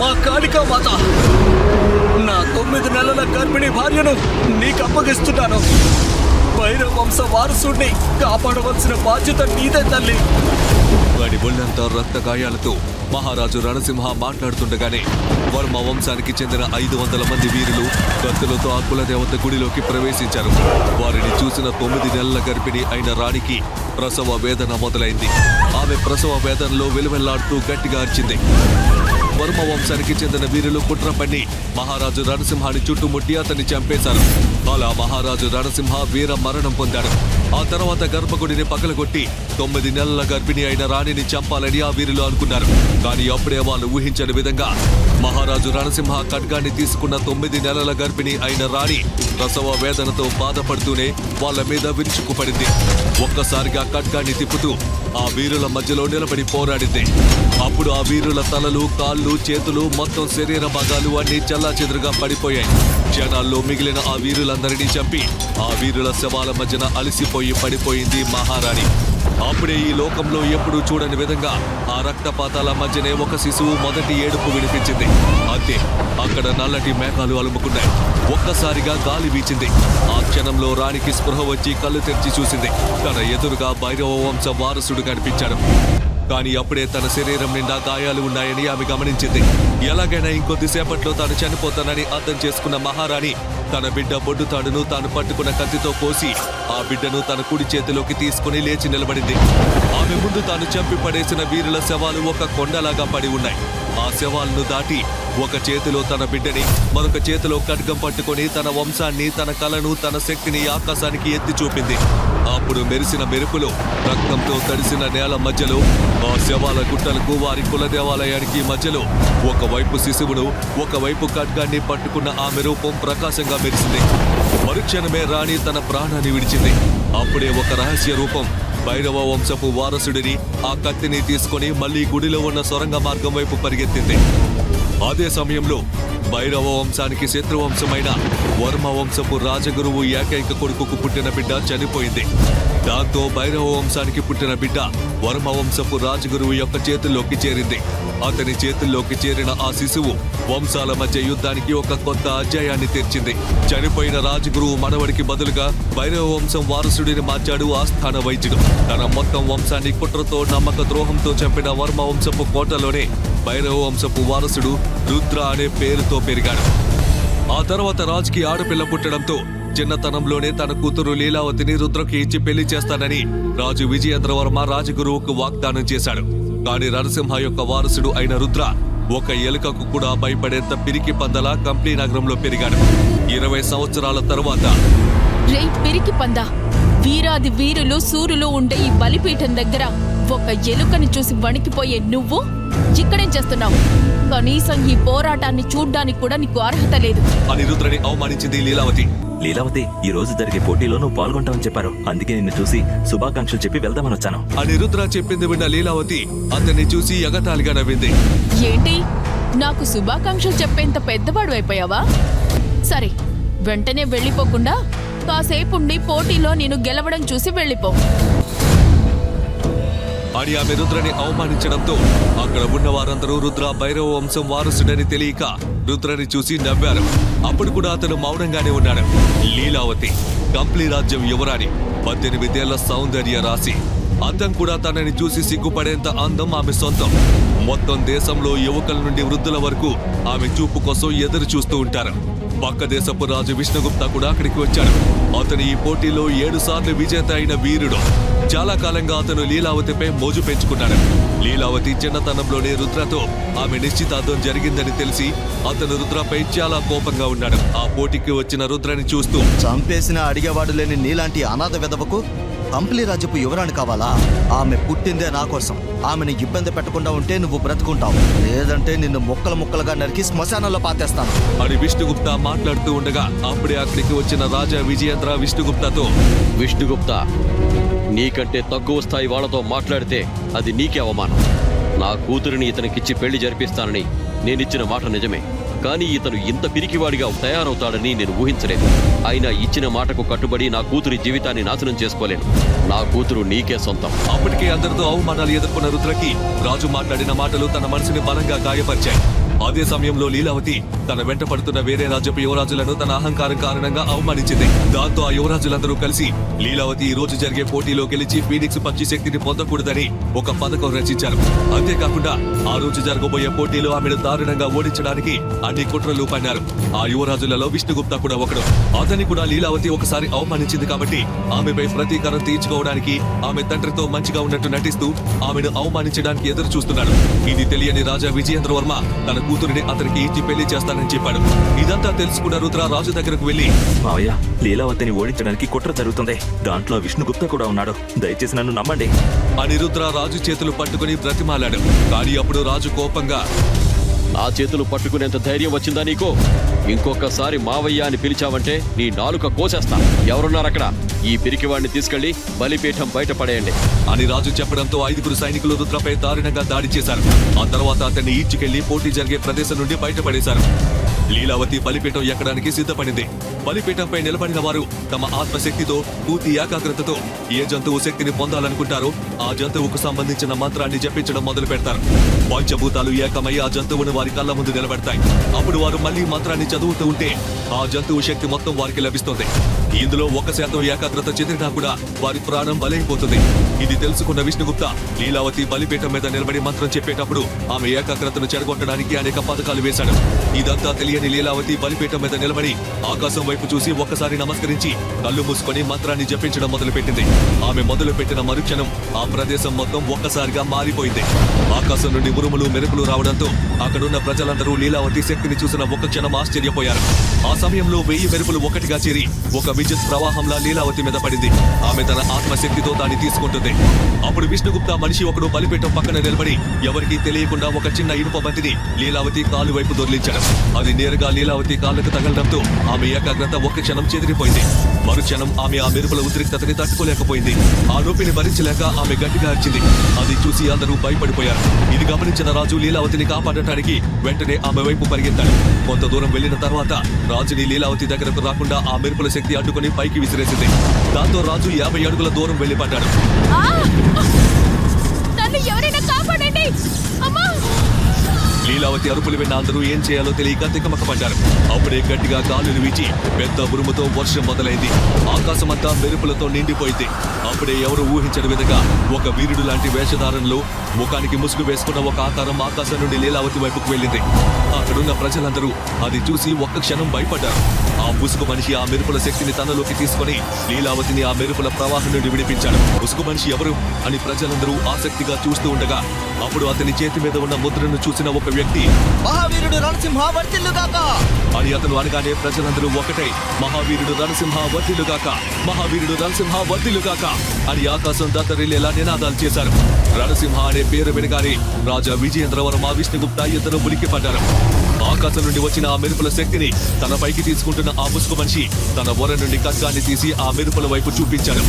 మా కాళికా మాత. నా తొమ్మిది నెలల గర్భిణీ భార్యను నీకు అప్పగిస్తున్నాను. భైరవ వంశ వారసుడిని కాపాడవలసిన బాధ్యత నీదే తల్లి. వాడి ఒళ్ళంతా రక్త గాయాలతో మహారాజు రణసింహ మాట్లాడుతుండగానే వర్మ వంశానికి చెందిన ఐదు వందల మంది వీరులు కత్తులతో ఆ కులదేవత గుడిలోకి ప్రవేశించారు. వారిని చూసిన తొమ్మిది నెలల గర్భిణి అయిన రాణికి ప్రసవ వేదన మొదలైంది. ఆమె ప్రసవ వేదనలో వెలువెల్లాడుతూ గట్టిగా అర్చింది. వర్మ వంశానికి చెందిన వీరులు కుట్ర పన్ని మహారాజు రణసింహాన్ని చుట్టుముట్టి అతన్ని చంపేశారు. అలా మహారాజు రణసింహ వీర మరణం పొందాడు. ఆ తర్వాత గర్భగుడిని పగలగొట్టి తొమ్మిది నెలల గర్భిణి అయిన రాణిని చంపాలని ఆ వీరులు అనుకున్నారు. కానీ అప్పుడే వాళ్ళు ఊహించని విధంగా మహారాజు రణసింహ ఖడ్గాన్ని తీసుకున్న తొమ్మిది నెలల గర్భిణి అయిన రాణి ప్రసవ వేదనతో బాధపడుతూనే వాళ్ళ మీద విరుచుకుపడింది. ఒక్కసారిగా ఖడ్గాన్ని తిప్పుతూ ఆ వీరుల మధ్యలో నిలబడి పోరాడింది. అప్పుడు ఆ వీరుల తలలు కాళ్ళు చేతులు మొత్తం శరీర భాగాలు అన్ని చెల్లాచెదురుగా పడిపోయాయి. క్షణాల్లో మిగిలిన ఆ వీరులందరినీ చంపి ఆ వీరుల శవాల మధ్యన అలిసిపోయి పడిపోయింది మహారాణి. అప్పుడే ఈ లోకంలో ఎప్పుడూ చూడని విధంగా ఆ రక్తపాతాల మధ్యనే ఒక శిశువు మొదటి ఏడుపు వినిపించింది. అంతే అక్కడ నల్లటి మేఘాలు అలుముకున్నాయి. ఒక్కసారిగా గాలి వీచింది. ఆ క్షణంలో రాణికి స్పృహ వచ్చి కళ్ళు తెరిచి చూసింది. తన ఎదురుగా భైరవ వంశ వారసుడు కనిపించాడు. కానీ అప్పుడే తన శరీరం నిండా గాయాలు ఉన్నాయని ఆమె గమనించింది. ఎలాగైనా ఇంకొద్దిసేపట్లో తాను చనిపోతానని అర్థం చేసుకున్న మహారాణి తన బిడ్డ బొడ్డు తాడును తాను పట్టుకున్న కత్తితో కోసి ఆ బిడ్డను తన కుడి చేతిలోకి తీసుకుని లేచి నిలబడింది. ఆమె ముందు తాను చంపి పడేసిన వీరుల శవాలు ఒక కొండలాగా పడి ఉన్నాయి. ఆ శవాలను దాటి ఒక చేతిలో తన బిడ్డని మరొక చేతిలో ఖడ్గం పట్టుకొని తన వంశాన్ని తన కలను తన శక్తిని ఆకాశానికి ఎత్తి చూపింది. అప్పుడు మెరిసిన మెరుపులో రక్తంతో తడిసిన నేల మధ్యలో ఆ శవాల గుట్టలకు వారి కుల దేవాలయానికి మధ్యలో. ఒకవైపు శిశువును ఒకవైపు ఖడ్గాన్ని పట్టుకున్న ఆమె రూపం ప్రకాశంగా మెరిసింది. మరుక్షణమే రాణి తన ప్రాణాన్ని విడిచింది. అప్పుడే ఒక రహస్య రూపం భైరవ వంశపు వారసుడిని ఆ కత్తిని తీసుకొని మళ్ళీ గుడిలో ఉన్న సొరంగ మార్గం వైపు పరిగెత్తింది. అదే సమయంలో భైరవ వంశానికి శత్రువంశమైన వర్మ వంశపు రాజగురువు ఏకైక కొడుకుకు పుట్టిన బిడ్డ చనిపోయింది. దాంతో భైరవ వంశానికి పుట్టిన బిడ్డ వర్మ వంశపు రాజగురువు యొక్క చేతుల్లోకి చేరింది. అతని చేతుల్లోకి చేరిన ఆ శిశువు వంశాల మధ్య యుద్ధానికి ఒక కొత్త అధ్యాయాన్ని తెరిచింది. చనిపోయిన రాజగురువు మనవడికి బదులుగా భైరవ వంశం వారసుడిని మార్చాడు ఆస్థాన వైద్యుడు. తన మొత్తం వంశాన్ని కుట్రతో నమ్మక ద్రోహంతో చంపిన వర్మ వంశపు కోటలోనే భైరవ వంశపు వారసుడు రుద్ర అనే పేరుతో పెరిగాడు. ఆ తర్వాత రాజుకి ఆడపిల్ల పుట్టడంతో చిన్నతనంలోనే తన కూతురు లీలావతిని రుద్రకి ఇచ్చి పెళ్ళి చేస్తానని రాజు విజయేంద్రవర్మ రాజగురువుకు వాగ్దానం చేశాడు. కానీ నరసింహ యొక్క వారసుడు అయిన రుద్ర ఒక ఎలుకకు కూడా భయపడేంత పిరికి పందల కంప్లీ నగరంలో పెరిగాడు. ఇరవై సంవత్సరాల తరువాత రే పిరికి పందా వీరాది వీరులు సూరులు ఉండే ఈ బలిపీఠం దగ్గర ఒక ఎలుకని చూసి వణికిపోయే నువ్వు? ఇక్కడేం చేస్తున్నావు? కనీసం ఈ పోరాటాన్ని చూడ్డానికి కూడా నీకు అర్హత లేదు. అని రుద్రని అవమానించింది లీలావతి. లీలావతి ఈ రోజు జరిగే పోటీలో నువ్వు పాల్గొంటావని చెప్పారు. అందుకే నిన్ను చూసి శుభాకాంక్షలు చెప్పి వెళ్దామని వచ్చాను. అని రుద్ర చెప్పింది విన్న లీలావతి అతన్ని చూసి ఎగతాళిగా నవ్వింది. ఏంటి? నాకు శుభాకాంక్షలు చెప్పేంత పెద్దవాడు అయిపోయావా? సరే వెంటనే వెళ్ళిపోకుండా కాసేపుండి పోటీలో నేను గెలవడం చూసి వెళ్ళిపో. అని ఆమె రుద్రని అవమానించడంతో అక్కడ ఉన్న వారందరూ రుద్ర భైరవ వంశం వారసుడని తెలియక రుద్రని చూసి నవ్వారు. అప్పుడు కూడా అతను మౌనంగానే ఉన్నాడు. లీలావతి కంప్లీ రాజ్యం యువరాణి పద్దెనిమిదేళ్ళ సౌందర్య రాశి. అద్దం కూడా తనని చూసి సిగ్గుపడేంత అందం ఆమె సొంతం. మొత్తం దేశంలో యువకుల నుండి వృద్ధుల వరకు ఆమె చూపు కోసం ఎదురు చూస్తూ ఉంటారు. పక్క దేశపు రాజు విష్ణుగుప్త కూడా అక్కడికి వచ్చాడు. అతను ఈ పోటీలో ఏడు సార్లు విజేత అయిన వీరుడు. చాలా కాలంగా అతను లీలావతిపై మోజు పెంచుకున్నాడు. లీలావతి చిన్నతనంలోనే రుద్రతో ఆమె నిశ్చితార్థం జరిగిందని తెలిసి అతను రుద్రపై చాలా కోపంగా ఉన్నాడు. ఆ పోటీకి వచ్చిన రుద్రని చూస్తూ చంపేసిన అడిగేవాడు లేని నీలాంటి అనాథ విధవకు కంప్లీ రాజ్యపు యువరాణి కావాలా? ఆమె పుట్టిందే నా కోసం. ఆమెను ఇబ్బంది పెట్టకుండా ఉంటే నువ్వు బ్రతుకుంటావు. లేదంటే నిన్ను ముక్కలు ముక్కలుగా నరికి శ్మశానంలో పాతేస్తాను. అని విష్ణుగుప్త మాట్లాడుతూ ఉండగా అప్పుడే అక్కడికి వచ్చిన రాజా విజయేంద్ర విష్ణుగుప్తతో విష్ణుగుప్త నీకంటే తక్కువ స్థాయి వాళ్ళతో మాట్లాడితే అది నీకే అవమానం. నా కూతురిని ఇతనికిచ్చి పెళ్ళి జరిపిస్తానని నేనిచ్చిన మాట నిజమే కానీ ఇతను ఇంత పిరికివాడిగా తయారవుతాడని నేను ఊహించలేదు. అయినా ఇచ్చిన మాటకు కట్టుబడి నా కూతురి జీవితాన్ని నాశనం చేసుకోలేను. నా కూతురు నీకే సొంతం. అప్పటికే అందరితో అవమానాలు ఎదుర్కొన్న రుద్రకి రాజు మాట్లాడిన మాటలు తన మనసుని బలంగా గాయపరిచాయి. అదే సమయంలో లీలావతి తన వెంట పడుతున్న వేరే రాజ్యపు యువరాజులను తన అహంకారం కారణంగా అవమానించింది. దాంతో ఆ యువరాజులందరూ కలిసి లీలావతి ఈ రోజు జరిగే పోటీలో గెలిచి ఫీనిక్స్ పక్షి శక్తిని పొందకూడదని ఒక పథకం రచించారు. అంతేకాకుండా ఆ రోజు జరగబోయే పోటీలో ఆమెను దారుణంగా ఓడించడానికి అన్ని కుట్రలు పన్నారు. ఆ యువరాజులలో విష్ణుగుప్తా కూడా ఒకడు. అతని కూడా లీలావతి ఒకసారి అవమానించింది కాబట్టి ఆమెపై ప్రతీకారం తీర్చుకోవడానికి ఆమె తండ్రితో మంచిగా ఉన్నట్టు నటిస్తూ ఆమెను అవమానించడానికి ఎదురు చూస్తున్నాడు ఇది తెలియని రాజా విజయేంద్ర వర్మ తన కూతురిని అతనికి ఇచ్చి పెళ్ళి చేస్తానని చెప్పాడు. ఇదంతా తెలుసుకున్న రుద్ర రాజు దగ్గరకు వెళ్ళి మావయ్య లీలావతిని ఓడించడానికి కుట్ర జరుగుతుంది. దాంట్లో విష్ణుగుప్త కూడా ఉన్నాడు. దయచేసి నన్ను నమ్మండి. అనిరుద్ర రాజు చేతులు పట్టుకుని బ్రతిమాలాడు. కానీ అప్పుడు రాజు కోపంగా ఆ చేతులు పట్టుకునేంత ధైర్యం వచ్చిందా నీకు? ఇంకొకసారి మావయ్య అని పిలిచావంటే నీ నాలుక కోసేస్తా. ఎవరున్నారు అక్కడ? ఈ పిరికివాడిని తీసుకెళ్ళి బలిపీఠం బయటపడేయండి. అని రాజు చెప్పడంతో ఐదుగురు సైనికులు రుద్రపై దారుణంగా దాడి చేశారు. ఆ తర్వాత అతన్ని ఈడ్చుకెళ్ళి పోటీ జరిగే ప్రదేశం నుండి బయటపడేశారు. లీలావతి బలిపీఠం ఎక్కడానికి సిద్ధపడింది. బలిపీఠంపై నిలబడిన వారు తమ ఆత్మశక్తితో పూర్తి ఏకాగ్రతతో ఏ జంతువు శక్తిని పొందాలనుకుంటారో ఆ జంతువుకు సంబంధించిన మంత్రాన్ని జపించడం మొదలు పెడతారు. పంచభూతాలు ఏకమై ఆ జంతువును వారి కళ్ళ ముందు నిలబెడతాయి. అప్పుడు వారు మళ్ళీ మంత్రాన్ని చదువుతూ ఉంటే ఆ జంతువు శక్తి మొత్తం వారికి లభిస్తుంది. ఇందులో ఒక శాతం ఏకాగ్రత చెందినా కూడా వారి ప్రాణం బలైపోతుంది. ఇది తెలుసుకున్న విష్ణుగుప్త లీలావతి బలిపీఠం మీద నిలబడి మంత్రం చెప్పేటప్పుడు ఆమె ఏకాగ్రతను చెడగొట్టడానికి అనేక పథకాలు వేశాడు. ఇదంతా తెలియని లీలావతి బలిపీఠం మీద నిలబడి ఆకాశం వైపు చూసి ఒక్కసారి నమస్కరించి కళ్ళు మూసుకొని మంత్రాన్ని జపించడం మొదలుపెట్టింది. ఆమె మొదలుపెట్టిన మరుక్షణం ఆ ప్రదేశం మొత్తం ఒక్కసారిగా మారిపోయింది. ఆకాశం నుండి ఉరుములు మెరుపులు రావడంతో అక్కడున్న ప్రజలందరూ లీలావతి శక్తిని చూసిన ఒక్క క్షణం ఆశ్చర్యపోయారు. ఆ సమయంలో వెయ్యి మెరుపులు ఒకటిగా చేరి ఒక విద్యుత్ ప్రవాహంలా లీలావతి మీద పడింది. ఆమె తన ఆత్మశక్తితో దాన్ని తీసుకుంటుంది. అప్పుడు విష్ణుగుప్త మనిషి ఒకడు బలిపీఠం పక్కన నిలబడి ఎవరికీ తెలియకుండా ఒక చిన్న ఇనుప బంతిని లీలావతి కాలు వైపు దొర్లించడం. అది నేరుగా లీలావతి కాళ్ళకు తగలడంతో ఆమె ఏకాగ్రత ఒక క్షణం చెదిరిపోయింది. మరుక్షణం ఆమె ఆ మెరుపుల ఉద్రిక్తతని తట్టుకోలేకపోయింది. ఆ నొప్పిని భరించలేక ఆమె గట్టిగా అరిచింది. అది చూసి అందరూ భయపడిపోయారు. ఇది గమనించిన రాజు లీలావతిని కాపాడటానికి వెంటనే ఆమె వైపు పరిగెత్తాడు. కొంత దూరం వెళ్ళిన తర్వాత రాజు రాజుని లీలావతి దగ్గరకు రాకుండా ఆ మెరుపుల శక్తి అడ్డుకొని పైకి విసిరేసింది. దాంతో రాజు యాభై అడుగుల దూరం వెళ్ళిపడ్డాడు అమరావతి అరుపులు విన్న అందరూ ఏం చేయాలో తెలియక తికమకపడ్డారు. అప్పుడే గట్టిగా గాలులు వీచి పెద్ద ఉరుముతో వర్షం మొదలైంది. ఆకాశమంతా మెరుపులతో నిండిపోయింది. అప్పుడే ఎవరు ఊహించని విధంగా ఒక వీరుడు లాంటి వేషధారణలో ముఖానికి ముసుగు వేసుకున్న ఒక ఆకారం ఆకాశం నుండి లీలావతి వైపుకు వెళ్ళింది. అక్కడున్న ప్రజలందరూ అది చూసి ఒక్క క్షణం భయపడ్డారు. ఆ ముసుగు మనిషి ఆ మెరుపుల శక్తిని తనలోకి తీసుకొని లీలావతిని ఆ మెరుపుల ప్రవాహం నుండి విడిపించాడు. ముసుగు మనిషి ఎవరు అని ప్రజలందరూ ఆసక్తిగా చూస్తూ ఉండగా అప్పుడు అతని చేతి మీద ఉన్న ముద్రను చూసిన ఒక వ్యక్తి మహావీరుడు నరసింహ వర్తిల్లుగాక అని అతను అనగానే ప్రజలందరూ ఒకటై. మహావీరుడు నరసింహ వర్ధిల్లుగాక. మహావీరుడు నరసింహ వర్ధిల్లుగాక. అని ఆకాశం దత్తరిల్లేలా నినాదాలు చేశారు? రణసింహ అనే పేరు వినగానే రాజా విజయేంద్రవరం ఆ విష్ణుగుప్త ఇద్దరు ఉలిక్కి పడ్డారు ఆకాశం నుండి వచ్చిన ఆ మెరుపుల శక్తిని తన పైకి తీసుకుంటున్న ఆ ముసుగు మనిషి తన వర నుండి ఖడ్గాన్ని తీసి ఆ మెరుపుల వైపు చూపించాడు.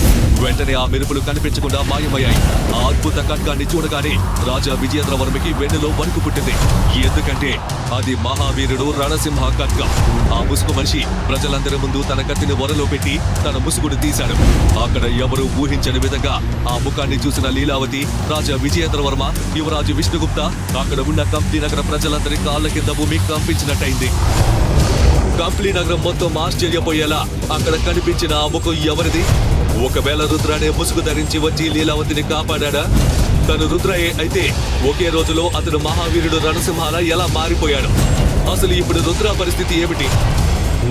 వెంటనే ఆ మెరుపులు కనిపించకుండా మాయమయ్యాయి. ఆ అద్భుత ఖడ్గాన్ని చూడగానే రాజా విజయేంద్రవర్మకి వెన్నులో వణుకు పుట్టింది. ఎందుకంటే అది మహావీరుడు రణసింహ ఖడ్గం. ఆ ముసుగు మనిషి ప్రజలందరి ముందు తన కత్తిని వరలో పెట్టి తన ముసుగుడు తీశాడు. అక్కడ ఎవరు ఊహించని విధంగా ఆ ముఖాన్ని చూసిన లీలావతి రాజా విజయేంద్రవర్మ యువరాజు విష్ణుగుప్త అక్కడ ఉన్న కంప్లీ నగర ప్రజలందరి కాళ్ళ కింద భూమి కంపించినట్టయింది కంప్లీ నగరం మొత్తం ఆశ్చర్యపోయేలా అక్కడ కనిపించిన ఆ ముఖం ఎవరిది? ఒకవేళ రుద్రానే ముసుగు ధరించి వచ్చి లీలావతిని కాపాడా తను రుద్రయే అయితే ఒకే రోజులో అతను మహావీరుడు రణసింహాల ఎలా మారిపోయాడు? అసలు ఇప్పుడు రుద్ర పరిస్థితి ఏమిటి?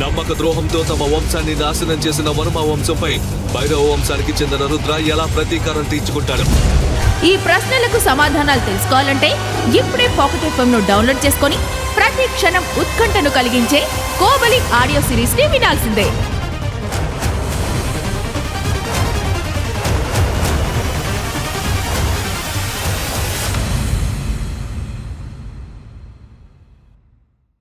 నమ్మక ద్రోహంతో తమ వంశాన్ని నాశనం చేసిన వర్మ వంశంపై భైరవ వంశానికి చెందిన రుద్ర ఎలా ప్రతీకారం తీర్చుకుంటాడు? ఈ ప్రశ్నలకు సమాధానాలు తెలుసుకోవాలంటే ఇప్పుడే పాకెట్ ఎఫ్ఎం ను డౌన్లోడ్ చేసుకొని ప్రతి క్షణం ఉత్కంఠను కలిగించే కోబలి ఆడియో సిరీస్ని వినాల్సిందే.